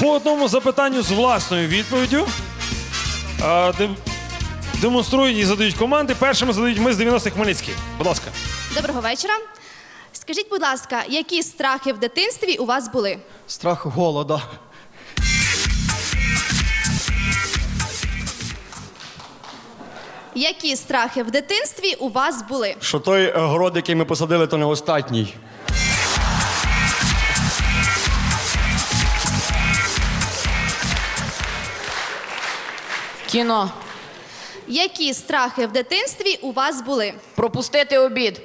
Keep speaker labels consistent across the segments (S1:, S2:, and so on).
S1: По одному запитанню з власною відповіддю. А, демонструють і задають команди. Першими задають ми з 90-х Хмельницький. Будь ласка.
S2: Доброго вечора. Скажіть, будь ласка, які страхи в дитинстві у вас були?
S3: Страх голода.
S2: Які страхи в дитинстві у вас були?
S3: Що той е, город, який ми посадили, то не остатній.
S4: Кіно.
S2: Які страхи в дитинстві у вас були?
S4: Пропустити обід.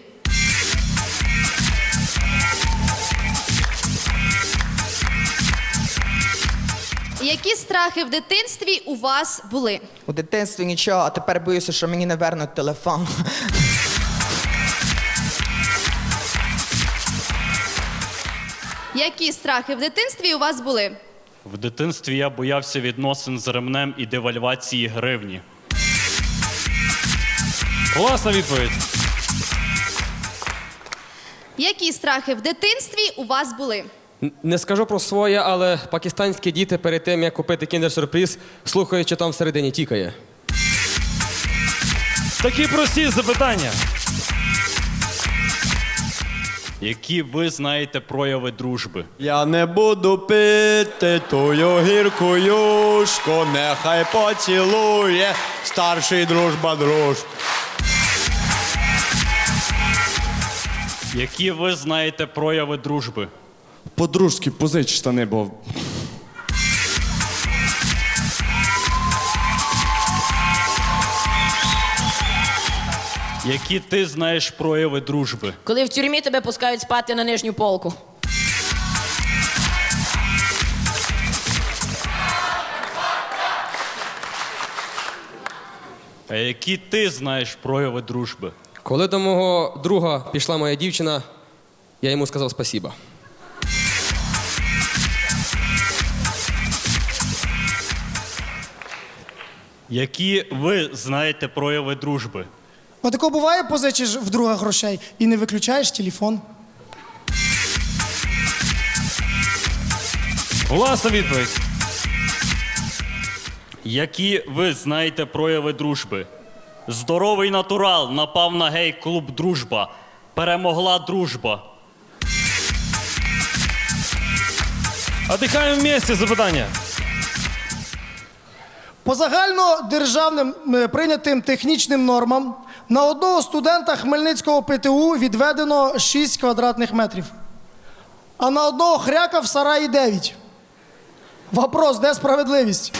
S2: Які страхи в дитинстві у вас були?
S5: У дитинстві нічого, а тепер боюся, що мені не вернуть телефон.
S2: Які страхи в дитинстві у вас були?
S6: В дитинстві я боявся відносин з ремнем і девальвації гривні.
S1: Власна відповідь.
S2: Які страхи в дитинстві у вас були?
S7: Н- Не скажу про своє, але пакистанські діти перед тим, як купити кіндер-сюрприз, слухають, що там всередині тікає.
S1: Такі прості запитання.
S6: Які ви знаєте прояви дружби?
S3: Я не буду пити тую гірку юшку, нехай поцілує старший дружба друж.
S6: Які ви знаєте прояви дружби?
S3: По-дружськи позич штани, бо
S6: Які ти знаєш прояви дружби?
S4: Коли в тюрмі тебе пускають спати на нижню полку.
S6: А які ти знаєш прояви дружби?
S7: Коли до мого друга пішла моя дівчина, я йому сказав спасіба.
S6: Які ви знаєте прояви дружби?
S8: Отако буває, позичиш в друга грошей і не виключаєш телефон.
S1: Власна відповідь.
S6: Які ви знаєте прояви дружби? Здоровий натурал напав на гей-клуб Дружба. Перемогла дружба.
S1: А дихаємо в місці запитання.
S8: По загальнодержавним е, прийнятим технічним нормам на одного студента Хмельницького ПТУ відведено 6 квадратних метрів, а на одного хряка в сараї 9. Вопрос, де справедливість?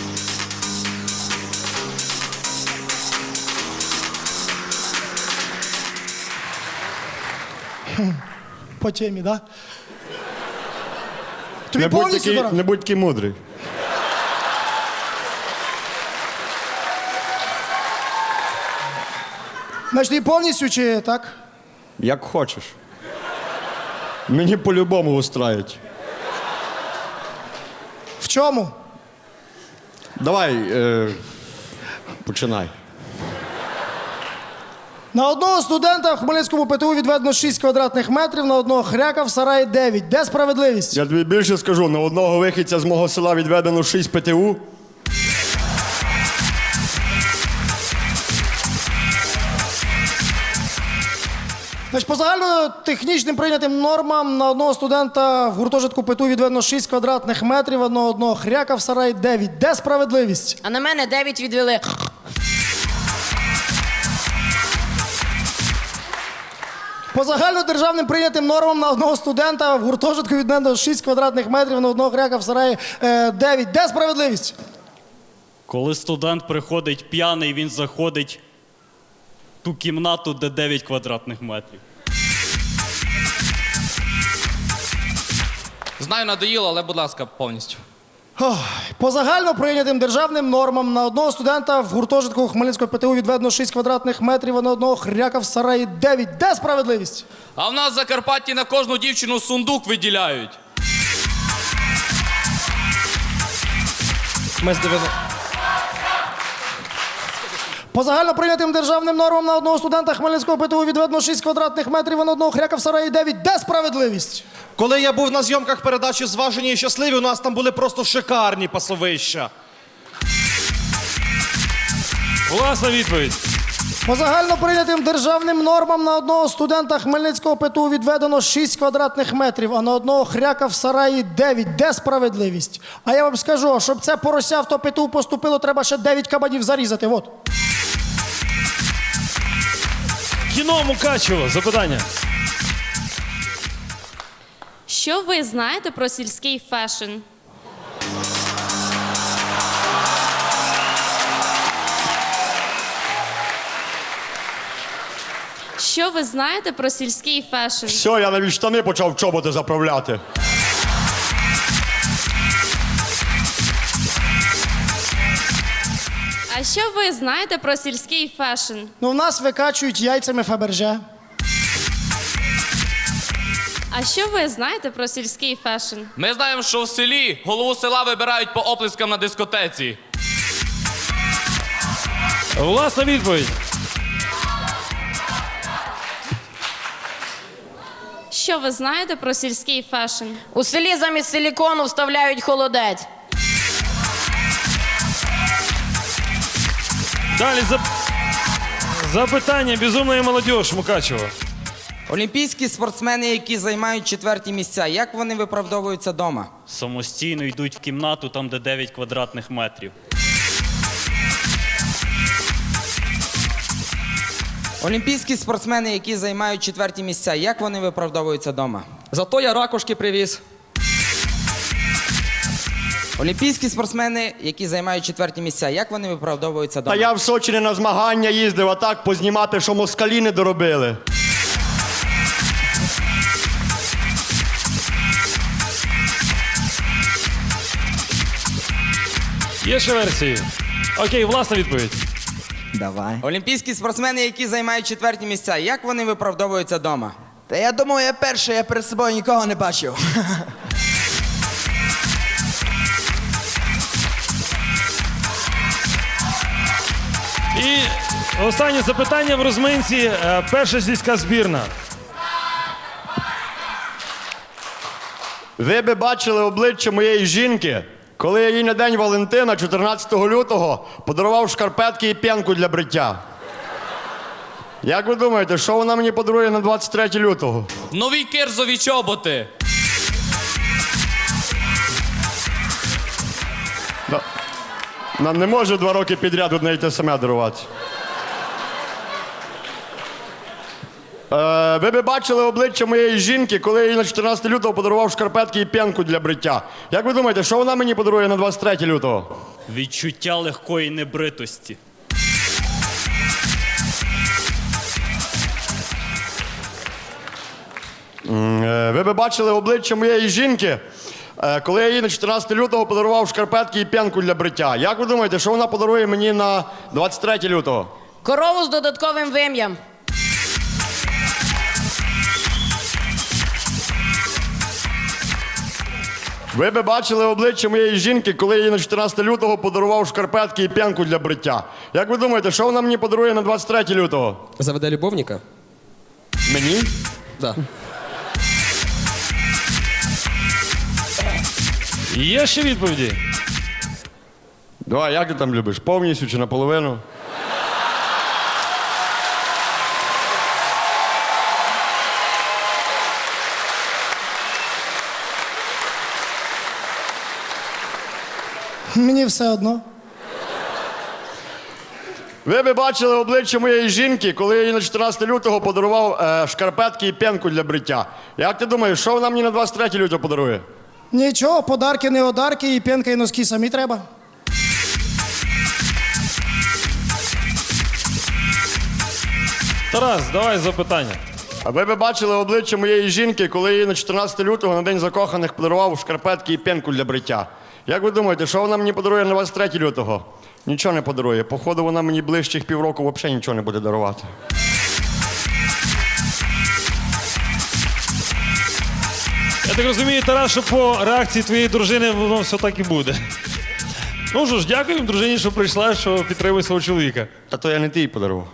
S8: По темі? Да? Тобі
S3: не будь,
S8: повністю
S3: такий,
S8: дорога?
S3: не будь такий мудрий.
S8: Значить, тобі повністю чи так?
S3: Як хочеш. Мені по-любому устрають.
S8: В чому?
S3: Давай, е, починай.
S8: На одного студента в Хмельницькому ПТУ відведено 6 квадратних метрів, на одного хряка в сараї 9. Де справедливість?
S3: Я тобі більше скажу, на одного вихідця з мого села відведено 6 ПТУ.
S8: Значить, по загальнотехнічним прийнятим нормам на одного студента в гуртожитку ПТУ відведено 6 квадратних метрів, а на одного хряка в сараї 9. Де справедливість?
S4: А на мене 9 відвели.
S8: По загальнодержавним прийнятим нормам на одного студента в гуртожитку відведено 6 квадратних метрів, на одного хряка в сараї е, 9. Де справедливість?
S6: Коли студент приходить п'яний, він заходить ту кімнату, де 9 квадратних метрів.
S9: Знаю, надоїло, але будь ласка, повністю.
S8: Ох, По загально прийнятим державним нормам на одного студента в гуртожитку Хмельницького ПТУ відведено 6 квадратних метрів, а на одного хряка в сараї 9. Де справедливість?
S9: А в нас в Закарпатті на кожну дівчину сундук виділяють.
S7: Ми з 90...
S8: По загально прийнятим державним нормам на одного студента Хмельницького ПТУ відведено 6 квадратних метрів, а на одного хряка в сараї 9. Де справедливість?
S10: Коли я був на зйомках передачі Зважені і щасливі, у нас там були просто шикарні пасовища.
S1: Власна відповідь.
S8: По загально прийнятим державним нормам на одного студента Хмельницького ПТУ відведено 6 квадратних метрів, а на одного хряка в сараї 9. Де справедливість? А я вам скажу, щоб це порося в то ПТУ поступило, треба ще 9 кабанів зарізати. От.
S1: Кіно Мукачево. Запитання.
S2: Що ви знаєте про сільський фешн? Що ви знаєте про сільський фешн?
S3: Все, я навіть штани почав чоботи заправляти.
S2: А що ви знаєте про сільський фешн?
S8: Ну, в нас викачують яйцями Фаберже.
S2: А що ви знаєте про сільський фешн?
S9: Ми знаємо, що в селі голову села вибирають по оплескам на дискотеці.
S1: Власна відповідь.
S2: Що ви знаєте про сільський фешн?
S4: У селі замість силікону вставляють холодець.
S1: Далі зап... запитання. Безумна молодіж Мукачево.
S5: Олімпійські спортсмени, які займають четверті місця, як вони виправдовуються вдома?
S6: Самостійно йдуть в кімнату, там, де 9 квадратних метрів.
S5: Олімпійські спортсмени, які займають четверті місця, як вони виправдовуються вдома?
S7: Зато я ракушки привіз.
S5: Олімпійські спортсмени, які займають четверті місця, як вони виправдовуються
S3: Та я в Сочі не на змагання їздив, а так познімати, що москалі не доробили.
S1: Є ще версії. Окей, власна відповідь.
S5: Давай. Олімпійські спортсмени, які займають четверті місця, як вони виправдовуються вдома?
S11: Та я думаю, я перший, я перед собою нікого не бачив.
S1: останнє запитання в розминці. Е, Перша сільська збірна.
S3: Ви би бачили обличчя моєї жінки, коли я їй на день Валентина, 14 лютого, подарував шкарпетки і п'янку для бриття. Як ви думаєте, що вона мені подарує на 23 лютого?
S9: Нові кирзові чоботи.
S3: Нам не може два роки підряд одне й те саме дарувати. Е, ви би бачили обличчя моєї жінки, коли я їй на 14 лютого подарував шкарпетки і п'янку для бриття. Як ви думаєте, що вона мені подарує на 23 лютого?
S6: Відчуття легкої небритості.
S3: Е, ви би бачили обличчя моєї жінки, е, коли я їй на 14 лютого подарував шкарпетки і п'янку для бриття. Як ви думаєте, що вона подарує мені на 23 лютого?
S4: Корову з додатковим вим'ям.
S3: Ви би бачили обличчя моєї жінки, коли я їй на 14 лютого подарував шкарпетки і п'янку для бриття. Як ви думаєте, що вона мені подарує на 23 лютого?
S7: Заведе любовника?
S3: Мені?
S7: Да.
S1: Є ще відповіді.
S3: Давай, як ти там любиш? Повністю чи наполовину?
S8: Мені все одно.
S3: Ви би бачили обличчя моєї жінки, коли я їй на 14 лютого подарував е, шкарпетки і п'янку для бриття. Як ти думаєш, що вона мені на 23 лютого подарує?
S8: Нічого, подарки, не одарки, і п'янка, і носки самі треба.
S1: Тарас, давай запитання.
S3: А ви би бачили обличчя моєї жінки, коли я їй на 14 лютого на день закоханих подарував шкарпетки і п'янку для бриття. Як ви думаєте, що вона мені подарує на 23 лютого? Нічого не подарує. Походу, вона мені ближчих півроку взагалі нічого не буде дарувати.
S1: Я так розумію, Тарас, що по реакції твоєї дружини воно все так і буде. Ну що ж, дякуємо дружині, що прийшла, що підтримує свого чоловіка.
S3: Та то я не ти їй подарував.